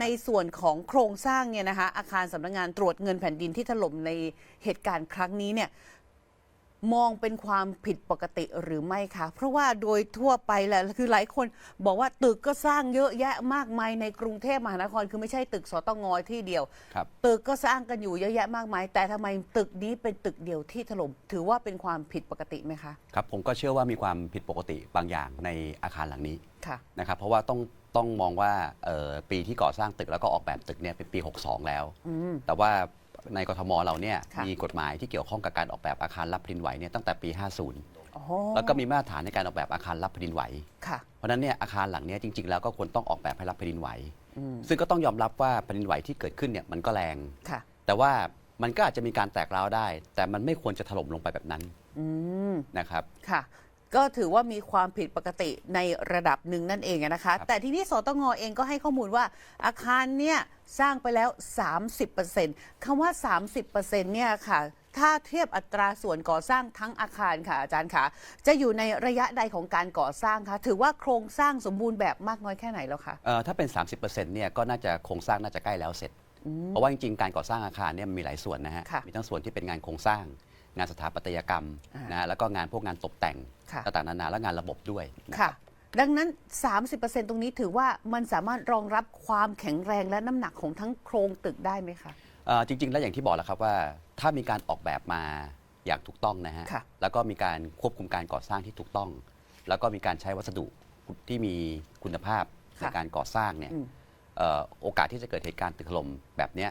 ในส่วนของโครงสร้างเนี่ยนะคะอาคารสำนักงานตรวจเงินแผ่นดินที่ถล่มในเหตุการณ์ครั้งนี้เนี่ยมองเป็นความผิดปกติหรือไม่คะเพราะว่าโดยทั่วไปแหละคือหลายคนบอกว่าตึกก็สร้างเยอะแยะมากมายในกรุงเทพมหานคร คือไม่ใช่ตึกสตงที่เดียวครับตึกก็สร้างกันอยู่เยอะแยะมากมาย แต่ทำไมตึกนี้เป็นตึกเดียวที่ถล่มถือว่าเป็นความผิดปกติไหมคะครับผมก็เชื่อว่ามีความผิดปกติบางอย่างในอาคารหลังนี้ค่ะนะครับเพราะว่าต้อง ต้องมองว่าเอ่อปีที่ก่อสร้างตึกแล้วก็ออกแบบตึกเนี่ยเป็นปี 62 แล้ว อืม แต่ว่าในกทมเราเนี่ยค่ะ มีกฎหมายที่เกี่ยวข้องกับการออกแบบอาคารรับแผ่นดินไหวเนี่ยตั้งแต่ปี50อ๋อแล้วก็มีมาตรฐานในการออกแบบอาคารรับแผ่นดินไหว ค่ะ เพราะฉะนั้นเนี่ยอาคารหลังเนี้ยจริง ๆ แล้วก็ควรต้องออกแบบให้รับแผ่นดินไหว อืม ซึ่งก็ต้องยอมรับว่าแผ่นดินไหวที่เกิดขึ้นเนี่ยมันก็แรง ค่ะ แต่ว่ามันก็อาจจะมีการแตกร้าวได้ แต่มันไม่ควรจะถล่มลงไปแบบนั้นอืม นะครับ ค่ะ ก็ถือว่ามีความผิดปกติในระดับหนึ่งนั่นเองนะคะครับแต่ทีนี้สตงเองก็ให้ข้อมูลว่าอาคารเนี่ยสร้างไปแล้ว 30%คำว่า 30%เนี่ยค่ะถ้าเทียบอัตราส่วนก่อสร้างทั้งอาคารค่ะอาจารย์คะจะอยู่ในระยะใดของการก่อสร้างคะถือว่าโครงสร้างสมบูรณ์แบบมากน้อยแค่ไหนแล้วคะเอ่อถ้าเป็น 30%เนี่ยก็น่าจะโครงสร้างน่าจะใกล้แล้วเสร็จ เพราะว่าจริงๆการก่อสร้างอาคารเนี่ยมันมีหลายส่วนนะฮะค่ะมีทั้งส่วนที่เป็นงานโครงสร้าง งานสถาปัตยกรรมอ่านนะฮะแล้วก็งานพวกงานตกแต่งค่ะต่างๆนานาและงานระบบด้วยนะค่ะดังนั้น 30%ตรงนี้ถือว่ามันสามารถรองรับความแข็งแรงและน้ำหนักของทั้งโครงตึกได้ไหมคะเอ่อจริง ๆ แล้วอย่างที่บอกแล้วครับว่า ถ้ามีการออกแบบมาอย่างถูกต้องนะฮะค่ะแล้วก็มีการควบคุมการก่อสร้างที่ถูกต้อง แล้วก็มีการใช้วัสดุที่มีคุณภาพในการก่อสร้างเนี่ยอืมเอ่อโอกาสที่จะเกิดเหตุการณ์ตึกถล่มแบบเนี้ย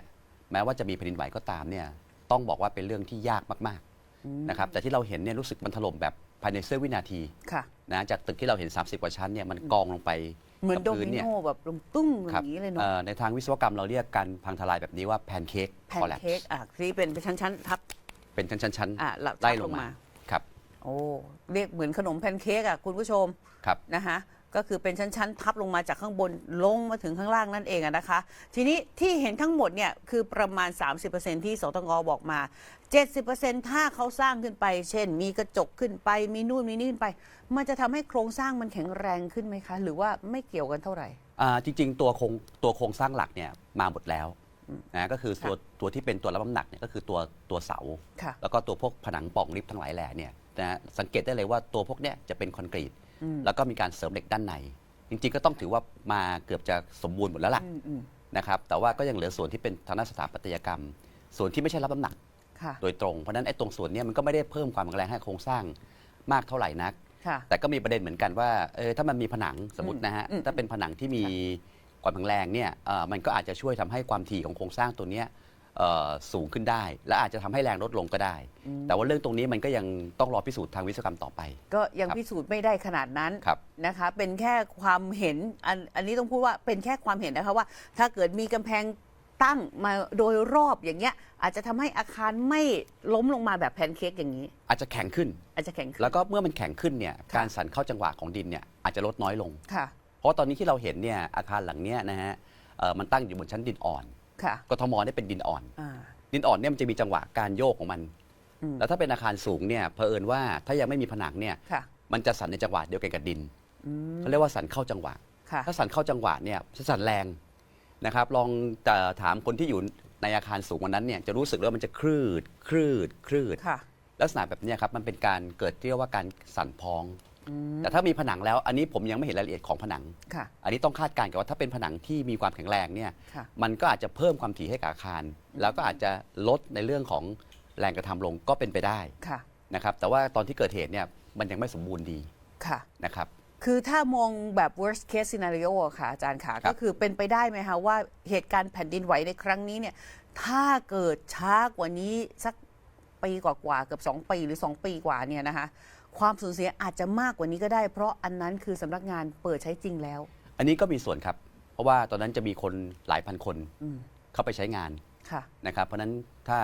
แม้ว่าจะมีแผ่นดินไหวก็ตามเนี่ยต้องบอกว่าเป็นเรื่องที่ยากมากๆ นะครับแต่ที่เราเห็นเนี่ยรู้สึกมันถล่มแบบภายในเสี้ยววินาทีค่ะ นะจากตึกที่เราเห็น 30 กว่าชั้นเนี่ยมันกองลงไปเหมือนกับโดพื้นมิเนี่ย โนแบบลงตุ้งอครับย่างนี้เลยเนาะเอ่อในทางวิศวกรรมเราเรียกการพังทลายแบบนี้ว่าแพนเค้กแพนเค้กอะที่เป็นเป็นชั้นๆทับ เป็นชั้นอะๆไล่ลงมาครับโอ้เรียกเหมือนขนมแพนเค้กอะคุณผู้ชม ครับ นะคะก็คือเป็นชั้นๆทับลงมาจากข้างบนลงมาถึงข้างล่างนั่นเองอะนะคะ ทีนี้ที่เห็นทั้งหมดเนี่ยคือประมาณ 30%ที่สตงบอกมา 70%ถ้าเขาสร้างขึ้นไป เช่น มีกระจกขึ้นไป มีนู่นมีนี่ขึ้นไป มันจะทำให้โครงสร้างมันแข็งแรงขึ้นไหมคะ หรือว่าไม่เกี่ยวกันเท่าไหร่ อ่าจริง ๆ ตัวโครงตัวโครงสร้างหลักเนี่ยมาหมดแล้วนะก็คือตัวตัวที่เป็นตัวรับน้ำหนักเนี่ยก็คือตัวตัวเสา ค่ะ แล้วก็ตัวพวกผนังปล่องลิฟต์ทั้งหลายแหล่เนี่ยนะฮะสังเกตได้เลยว่าตัวพวกเนี้ยจะเป็นคอนกรีต อืม แล้วก็มีการเสริมเหล็กด้านใน จริง ๆ ก็ต้องถือว่ามาเกือบจะสมบูรณ์หมดแล้วล่ะอืมอืมนะครับแต่ว่าก็ยังเหลือส่วนที่เป็นทางด้านสถาปัตยกรรม ส่วนที่ไม่ใช่รับน้ำหนัก ค่ะ โดยตรง เพราะฉะนั้นไอ้ตรงส่วนเนี้ยมันก็ไม่ได้เพิ่มความแข็งแรงให้โครงสร้างมากเท่าไหร่นัก ค่ะ แต่ก็มีประเด็นเหมือนกันว่าเออถ้ามันมีผนังสมมตินะฮะอืม ถ้าเป็นผนังที่มีความแข็งแรงเนี่ยเอ่อมันก็อาจจะช่วยทำให้ความถี่ของโครงสร้างตัวเนี้ยเอ่อสูงขึ้นได้ และอาจจะทำให้แรงลดลงก็ได้ แต่ว่าเรื่องตรงนี้มันก็ยังต้องรอพิสูจน์ทางวิศวกรรมต่อไป ก็ยังครับ พิสูจน์ไม่ได้ขนาดนั้นครับ นะคะ เป็นแค่ความเห็นอันอันนี้ต้องพูดว่าเป็นแค่ความเห็นนะคะว่า ถ้าเกิดมีกำแพง ตั้งมาโดยรอบอย่างเงี้ย อาจจะทำให้อาคารไม่ล้มลงมาแบบแพนเค้กอย่างนี้ อาจจะแข็งขึ้น อาจจะแข็งขึ้นแล้วก็เมื่อมันแข็งขึ้นเนี่ยค่ะการสั่นเข้าจังหวะของดินเนี่ยอาจจะลดน้อยลง ค่ะเพราะตอนนี้ที่เราเห็นเนี่ยอาคารหลังเนี้ยนะฮะเอ่อมันตั้งอยู่บนชั้นดินอ่อนค่ะกทมเนี่ยเป็นดินอ่อน อ่า ดินอ่อนเนี่ยมันจะมีจังหวะการโยกของมัน อืม แล้วถ้าเป็นอาคารสูงเนี่ยเผอิญว่าถ้ายังไม่มีผนังเนี่ยค่ะมันจะสั่นในจังหวะเดียวกันกับดินอืมเขาเรียกว่าสั่นเข้าจังหวะ ค่ะ ถ้าสั่นเข้าจังหวะเนี่ยจะสั่นแรง นะครับลองจะถามคนที่อยู่ในอาคารสูงวันนั้นเนี่ยจะรู้สึกว่ามันจะคลืดคลืดคลืดค่ะ ลักษณะแบบเนี้ยครับมันเป็นการเกิดเรียกว่าการสั่นพอง อืม แต่ถ้ามีผนังแล้วอันนี้ผมยังไม่เห็นรายละเอียดของผนัง ค่ะ อันนี้ต้องคาดการณ์กันว่าถ้าเป็นผนังที่มีความแข็งแรงเนี่ยค่ะ มันก็อาจจะเพิ่มความถี่ให้กับอาคาร แล้วก็อาจจะลดในเรื่องของแรงกระทำลงก็เป็นไปได้ค่ะ นะครับแต่ว่าตอนที่เกิดเหตุเนี่ยมันยังไม่สมบูรณ์ดีค่ะ นะครับ คือถ้ามองแบบ worst case scenario อะค่ะอาจารย์ค่ะครับก็คือเป็นไปได้ไหมคะว่าเหตุการณ์แผ่นดินไหวในครั้งนี้เนี่ย ถ้าเกิดช้ากว่านี้สักปีกว่าๆเกือบ2 ปีหรือ 2 ปีกว่าเนี่ยนะคะ ความสูญเสียอาจจะมากกว่านี้ก็ได้ เพราะอันนั้นคือสำนักงานเปิดใช้จริงแล้ว อันนี้ก็มีส่วนครับ เพราะว่าตอนนั้นจะมีคนหลายพันคนอืมเข้าไปใช้งานค่ะ นะครับ เพราะฉะนั้นถ้า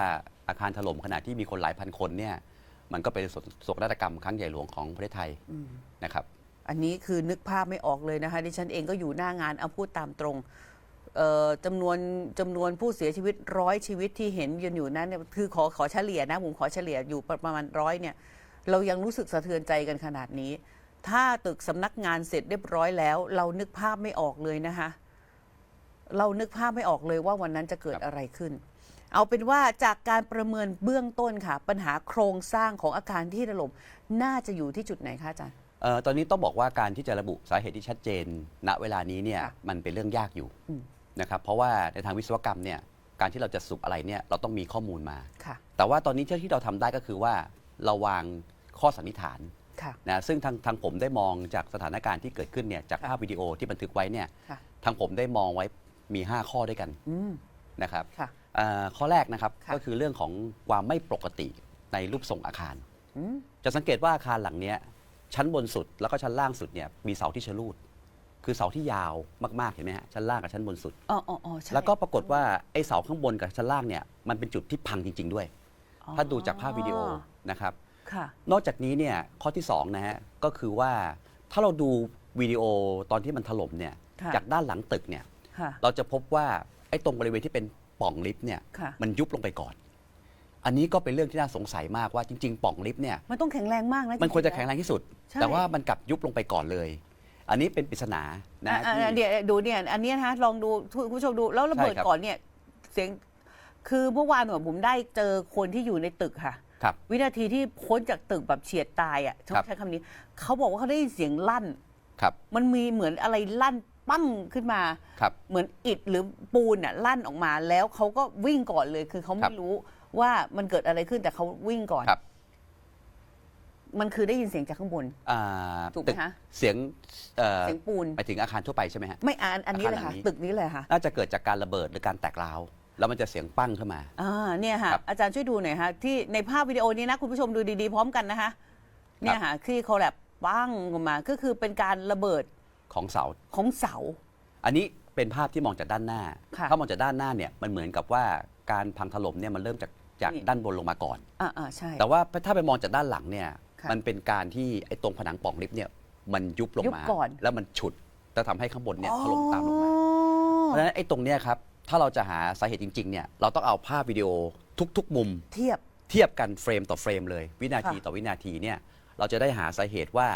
อาคารถล่มขณะที่มีคนหลายพันคนเนี่ย มันก็เป็นโศกนาฏกรรมครั้งใหญ่หลวงของประเทศไทยนะครับ อันนี้คือนึกภาพไม่ออกเลยนะคะดิฉันเองก็อยู่หน้างานเอาพูดตามตรงเอ่อจำนวนจำนวนผู้เสียชีวิตร้อยชีวิตที่เห็นยืนอยู่นั้นเนี่ยคือขอขอเฉลี่ยนะผมขอเฉลี่ยอยู่ประมาณร้อยเนี่ยเรายังรู้สึกสะเทือนใจกันขนาดนี้ ถ้าตึกสำนักงานเสร็จเรียบร้อยแล้ว เรานึกภาพไม่ออกเลยนะคะเรานึกภาพไม่ออกเลยว่าวันนั้นจะเกิดครับอะไรขึ้น เอาเป็นว่าจากการประเมินเบื้องต้นค่ะ ปัญหาโครงสร้างของอาคารที่ถล่มน่าจะอยู่ที่จุดไหนคะอาจารย์ เอ่อตอนนี้ต้องบอกว่าการที่จะระบุสาเหตุที่ชัดเจน ณเวลานี้เนี่ยค่ะมันเป็นเรื่องยากอยู่อืม นะครับเพราะว่าในทางวิศวกรรมเนี่ยการที่เราจะสรุปอะไรเนี่ยเราต้องมีข้อมูลมา ค่ะ แต่ว่าตอนนี้ที่เราทำได้ก็คือว่าเราวางข้อสันนิษฐานค่ะ นะซึ่งทางทางผมได้มองจากสถานการณ์ที่เกิดขึ้นเนี่ยจากค่ะภาพวิดีโอที่บันทึกไว้เนี่ยค่ะ ทางผมได้มองไว้มี 5 ข้อด้วยกันอืม นะครับค่ะ เอ่อข้อแรกนะครับค่ะ ก็คือเรื่องของความไม่ปกติในรูปทรงอาคาร อืม จะสังเกตว่าอาคารหลังเนี้ย ชั้นบนสุดแล้วก็ชั้นล่างสุดเนี่ยมีเสาที่ชะลูด คือเสาที่ยาวมากๆเห็นไหมฮะชั้นล่างกับชั้นบนสุด อ๋ออ๋ออ๋อใช่ แล้วก็ปรากฏว่าไอ้เสาข้างบนกับชั้นล่างเนี่ยมันเป็นจุดที่พังจริง ๆ ด้วย อ๋อถ้าดูจากภาพวิดีโอนะครับ ค่ะ นอกจากนี้เนี่ยข้อที่2นะฮะก็คือว่าถ้าเราดูวิดีโอตอนที่มันถล่มเนี่ยค่ะ จากด้านหลังตึกเนี่ยค่ะ เราจะพบว่าไอ้ตรงบริเวณที่เป็นปล่องลิฟต์เนี่ยค่ะ มันยุบลงไปก่อน อันนี้ก็เป็นเรื่องที่น่าสงสัยมากว่าจริง ๆปล่องลิฟต์เนี่ยมันต้องแข็งแรงมากนะมันควรจะๆแข็งแรงที่สุดใช่แต่ว่ามันกลับยุบลงไปก่อนเลย อันนี้เป็นปริศนานะอะที่อะเดี๋ยวดูเนี่ยอันเนี้ยนะคะลองดูคุณผู้ชมดูแล้วระเบิดใช่ครับก่อนเนี่ยเสียงคือเมื่อวานเนี่ยผมได้เจอคนที่อยู่ในตึกค่ะครับวินาทีที่พ้นจากตึกแบบเฉียดตายอะต้องครับใช้คำนี้เขาบอกว่าเขาได้ยินเสียงลั่นครับ มันมีเหมือนอะไรลั่นปั้งขึ้นมาครับเหมือนอิฐหรือปูนอะลั่นออกมาแล้วเขาก็วิ่งก่อนเลยคือเขาครัไม่บรู้ ว่ามันเกิดอะไรขึ้นแต่เขาวิ่งก่อน ครับ มันคือได้ยินเสียงจากข้างบน อ่าถูกไหมตึคะ เสียงเอ่อเสียงปูนไปถึงอาคารทั่วไปใช่ไหมฮะ ไม่อ่านอันนี้เลยอาคารหลัค่ะงนี้ ตึกนี้เลยค่ะน่าจะเกิดจากการระเบิดหรือการแตกร้าว แล้วมันจะเสียงปั้งขึ้นมา อ่าเนี่ยค่ะ ครับอาจารย์ช่วยดูหน่อยค่ะที่ในภาพวิดีโอนี้นะ คุณผู้ชมดูดีๆพร้อมกันนะคะ เนี่ยค่ะที่เขาแบบปั้งออกมาก็คือเป็นการระเบิดของเสา ของเสา อันนี้เป็นภาพที่มองจากด้านหน้า ค่ะ ถ้ามองจากด้านหน้าเนี่ยมันเหมือนกับว่าการพังถล่มเนี่ยมันเริ่มจาก จากนี่ด้านบนลงมาก่อน อ่าอ่าใช่ แต่ว่าถ้าไปมองจากด้านหลังเนี่ย ค่ะ มันเป็นการที่ไอ้ตรงผนังปล่องลิฟต์เนี่ยมันยุบลงยุบมา ก่อนแล้วมันฉุดแล้วทำให้ข้างบนเนี่ยถล่มตามลงมาอ๋อเพราะฉะนั้นไอ้ตรงเนี้ยครับ ถ้าเราจะหาสาเหตุจริงๆเนี่ยเราต้องเอาภาพวิดีโอทุก ๆ มุม เทียบ เทียบกันเฟรมต่อเฟรมเลย วินาทีค่ะ ต่อวินาทีเนี่ยเราจะได้หาสาเหตุว่า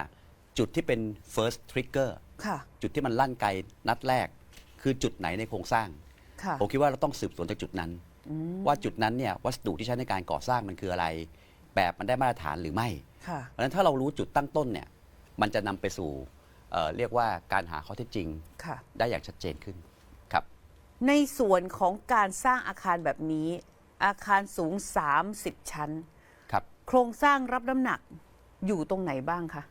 จุดที่เป็น first trigger ค่ะ จุดที่มันลั่นไกลนัดแรก คือจุดไหนในโครงสร้าง ค่ะ ผมคิดว่าเราต้องสืบสวนจากจุดนั้นอืม ว่าจุดนั้นเนี่ยวัสดุที่ใช้ในการก่อสร้างมันคืออะไร แบบมันได้มาตรฐานหรือไม่ค่ะเพราะฉะนั้นถ้าเรารู้จุดตั้งต้นเนี่ยมันจะนำไปสู่เอ่อเรียกว่าการหาข้อเท็จจริงค่ะได้อย่างชัดเจนขึ้นครับ ในส่วนของการสร้างอาคารแบบนี้ อาคารสูง 30 ชั้นครับโครงสร้างรับน้ำหนักอยู่ตรงไหนบ้างคะ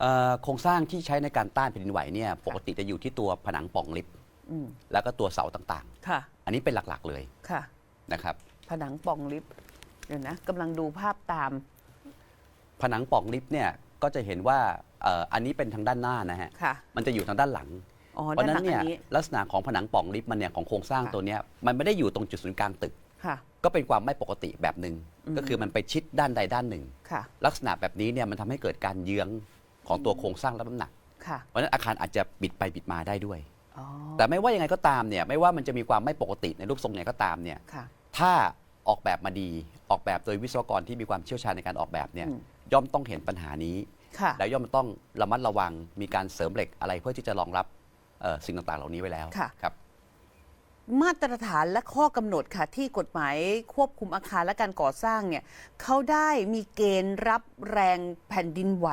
เอ่อโครงสร้างที่ใช้ในการต้านแผ่นดินไหวเนี่ยปกติจะอยู่ที่ตัวผนังปล่องลิฟต์อืม แล้วก็ตัวเสาต่างค่ะๆอันนี้เป็นหลักๆเลยค่ะ นะครับ ผนังปล่องลิฟต์เดี๋ยวนะกำลังดูภาพตาม ผนังปล่องลิฟต์เนี่ยก็จะเห็นว่าเอ่ออันนี้เป็นทางด้านหน้านะฮะ ค่ะ มันจะอยู่ทางด้านหลัง อ๋อเพราะด้านฉะหนั้ลันงเนี่ยอันนี้ ลักษณะของผนังปล่องลิฟต์มันเนี่ยของโครงสร้างค่ะ ตัวเนี้ยมันไม่ได้อยู่ตรงจุดศูนย์กลางตึก ค่ะ ก็เป็นความไม่ปกติแบบหนึ่งอืม ก็คือมันไปชิดด้านใดด้านหนึ่ง ค่ะ ลักษณะแบบนี้เนี่ยมันทำให้เกิดการเยื้องของตัวโครงสร้างรับน้ำหนัก ค่ะ เพราะฉะนั้นอาคารอาจจะบิดไปบิดมาได้ด้วยอ๋อ แต่ไม่ว่ายังไงก็ตามเนี่ยไม่ว่ามันจะมีความไม่ปกติในรูปทรงไหนก็ตามเนี่ยค่ะถ้าออกแบบมาดีออกแบบโดยวิศวกรที่มีความเชี่ยวชาญในการออกแบบเนี่ยอืมย่อมต้องเห็นปัญหานี้ค่ะแล้วย่อมต้องระมัดระวังมีการเสริมเหล็กอะไรเพื่อที่จะรองรับเอ่อสิ่งต่างๆ เหล่านี้ไว้แล้วค่ะครับมาตรฐานและข้อกำหนดค่ะ ที่กฎหมายควบคุมอาคารและการก่อสร้างเนี่ยเขาได้มีเกณฑ์รับแรงแผ่นดินไหว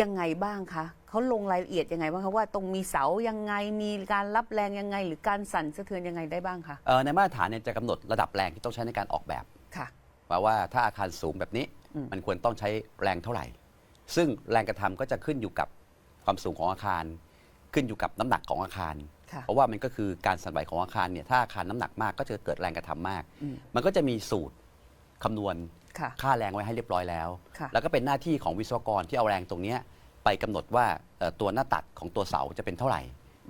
ยังไงบ้างคะ เขาลงรายละเอียดยังไงบ้างคะว่าตรงมีเสายังไงมีการรับแรงยังไง หรือการสั่นสะเทือนยังไงได้บ้างคะเอ่อในมาตรฐานเนี่ยจะกำหนดระดับแรงที่ต้องใช้ในการออกแบบค่ะ ว่าว่าถ้าอาคารสูงแบบนี้อืม มันควรต้องใช้แรงเท่าไหร่ ซึ่งแรงกระทำก็จะขึ้นอยู่กับความสูงของอาคาร ขึ้นอยู่กับน้ำหนักของอาคาร ค่ะ เพราะว่ามันก็คือการสั่นไหวของอาคารเนี่ยถ้าอาคารน้ำหนักมากก็จะเกิดแรงกระทำมาก อืม มันก็จะมีสูตรคำนวณค่ะ ค่าแรงไว้ให้เรียบร้อยแล้ว ค่ะ แล้วก็เป็นหน้าที่ของวิศวกรที่เอาแรงตรงเนี้ย ไปกำหนดว่าเอ่อตัวหน้าตัดของตัวเสาจะเป็นเท่าไหร่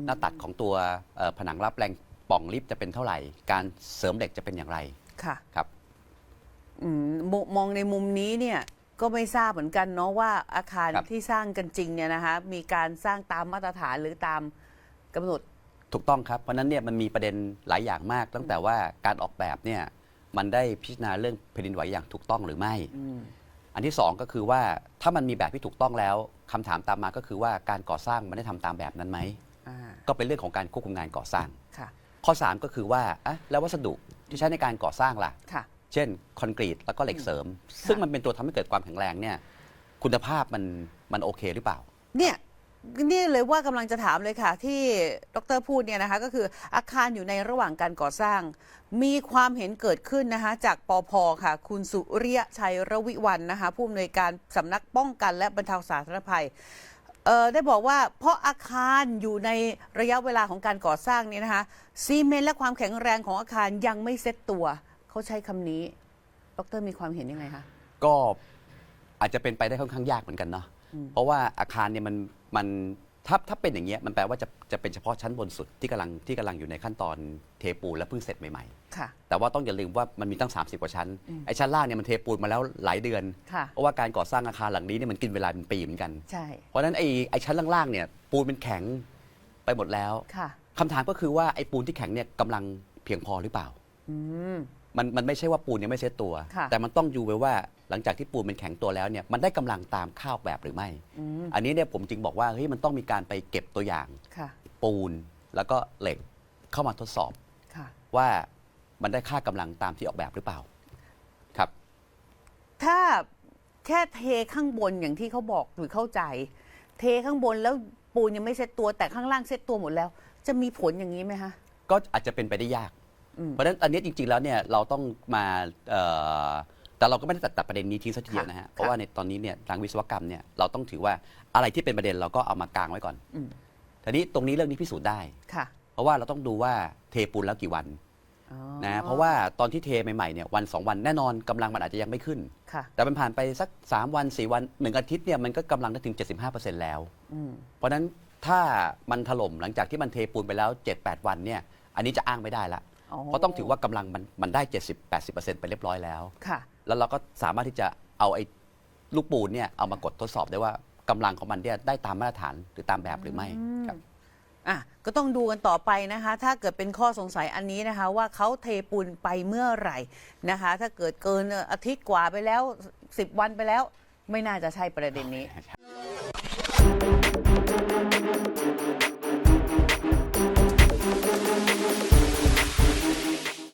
หน้าตัดของตัวเอ่อผนังรับแรงปล่องลิฟต์จะเป็นเท่าไหร่ การเสริมเหล็กจะเป็นอย่างไรค่ะครับอืมมมองในมุมนี้เนี่ยก็ไม่ทราบเหมือนกันเนาะว่าอาคารครับที่สร้างกันจริงเนี่ยนะคะมีการสร้างตามมาตรฐานหรือตามกำหนดถูกต้องครับ เพราะฉะนั้นเนี่ยมันมีประเด็นหลายอย่างมาก ตั้งแต่ว่าการออกแบบเนี่ยมันได้พิจารณาเรื่องแผ่นดินไหวอย่างถูกต้องหรือไม่ อืมอันที่สองก็คือว่าถ้ามันมีแบบที่ถูกต้องแล้วคำถามตามมาก็คือว่าการก่อสร้างมันได้ทำตามแบบนั้นไหมอ่าก็เป็นเรื่องของการควบคุมงานก่อสร้างค่ะข้อ 3 ก็คือว่าอะแล้ววัสดุที่ใช้ในการก่อสร้างล่ะค่ะเช่นคอนกรีตแล้วก็เหล็กเสริม ซึ่งมันเป็นตัวทำให้เกิดความแข็งแรงเนี่ยคุณภาพมันมันโอเคหรือเปล่า เนี่ย นี่เลยว่ากำลังจะถามเลยค่ะ ที่ดรพูดเนี่ยนะคะ ก็คืออาคารอยู่ในระหว่างการก่อสร้าง มีความเห็นเกิดขึ้นนะคะ จากปอพค่ะ คุณสุริยชัยระวิวันนะคะ ผู้อำนวยการสำนักป้องกันและบรรเทาสาธารณภัยเอ่อได้บอกว่าเพราะอาคารอยู่ในระยะเวลาของการก่อสร้างเนี่ยนะคะซีเมนต์และความแข็งแรงของอาคารยังไม่เซ็ตตัว เขาใช้คำนี้ ดรมีความเห็นยังไงคะก็อาจจะเป็นไปได้ค่อนข้างยากเหมือนกันเนาะอืมเพราะว่าอาคารเนี่ยมัน มันถ้าถ้าเป็นอย่างเงี้ยมันแปลว่าจะจะเป็นเฉพาะชั้นบนสุดที่กำลังที่กำลังอยู่ในขั้นตอนเทปูนและเพิ่งเสร็จใหม่ค่ะ ๆ แต่ว่าต้องอย่าลืมว่ามันมีตั้ง 30 กว่าชั้นอืมไอ้ชั้นล่างเนี่ยมันเทปูนมาแล้วหลายเดือน ค่ะ เพราะว่าการก่อสร้างอาคารหลังนี้เนี่ยมันกินเวลาเป็นปีเหมือนกัน ใช่ เพราะฉะนั้นไอ้ไอ้ชั้นล่างๆเนี่ยปูนเป็นแข็งไปหมดแล้วค่ะ คำถามก็คือว่าไอ้ปูนที่แข็งเนี่ยกำลังเพียงพอหรือเปล่า อืม มันมันไม่ใช่ว่าปูนยังไม่เซ็ตตัว ค่ะ แต่มันต้องดูไว้ว่า หลังจากที่ปูนมันแข็งตัวแล้วเนี่ยมันได้กำลังตามข้าวแบบหรือไม่ อืมอันนี้เนี่ยผมจึงบอกว่าเฮ้ยมันต้องมีการไปเก็บตัวอย่าง ค่ะ ปูนแล้วก็เหล็กเข้ามาทดสอบค่ะ ว่ามันได้ค่ากำลังตามที่ออกแบบหรือเปล่า ครับ ถ้าแค่เทข้างบนอย่างที่เขาบอกหรือเข้าใจ เทข้างบนแล้วปูนยังไม่เซ็ตตัวแต่ข้างล่างเซ็ตตัวหมดแล้ว จะมีผลอย่างนี้ไหมคะ ก็อาจจะเป็นไปได้ยาก อืม เพราะฉะนั้นอันนี้จริง ๆ แล้วเนี่ยเราต้องมาเอ่อ แต่เราก็ไม่ได้ตัดตัดประเด็นนี้ทิ้งสักทีเดียวนะฮะ เพราะว่าในตอนนี้เนี่ยทางวิศวกรรมเนี่ยเราต้องถือว่าอะไรที่เป็นประเด็นเราก็เอามากางไว้ก่อนอืมทีนี้ตรงนี้เรื่องนี้พิสูจน์ได้ ค่ะเพราะว่าเราต้องดูว่าเทปูนแล้วกี่วันอ๋อนะเพราะว่าตอนที่เทใหม่ๆเนี่ยวันสองวันแน่นอนกำลังมันอาจจะยังไม่ขึ้น ค่ะ แต่มันผ่านไปสัก 3 วัน 4 วัน1อาทิตย์เนี่ยมันก็กำลังได้ถึง 75%แล้ว อืม เพราะฉะนั้นถ้ามันถล่มหลังจากที่มันเทปูนไปแล้ว 7-8 วันเนี่ยอันนี้จะอ้างไม่ได้ละ เพราะต้องถือว่ากำลังมันมันได้ 70-80%ไปเรียบร้อยแล้ว ค่ะ แล้วเราก็สามารถที่จะเอาไอ้ลูกปูนเนี่ยเอามากดทดสอบได้ว่ากำลังของมันเนี่ยได้ตามมาตรฐานหรือตามแบบหรือไม่ครับ อะก็ต้องดูกันต่อไปนะคะ ถ้าเกิดเป็นข้อสงสัยอันนี้นะคะ ว่าเขาเทปูนไปเมื่อไหร่นะคะ ถ้าเกิดเกินอาทิตย์กว่าไปแล้ว 10 วันไปแล้ว ไม่น่าจะใช่ประเด็นนี้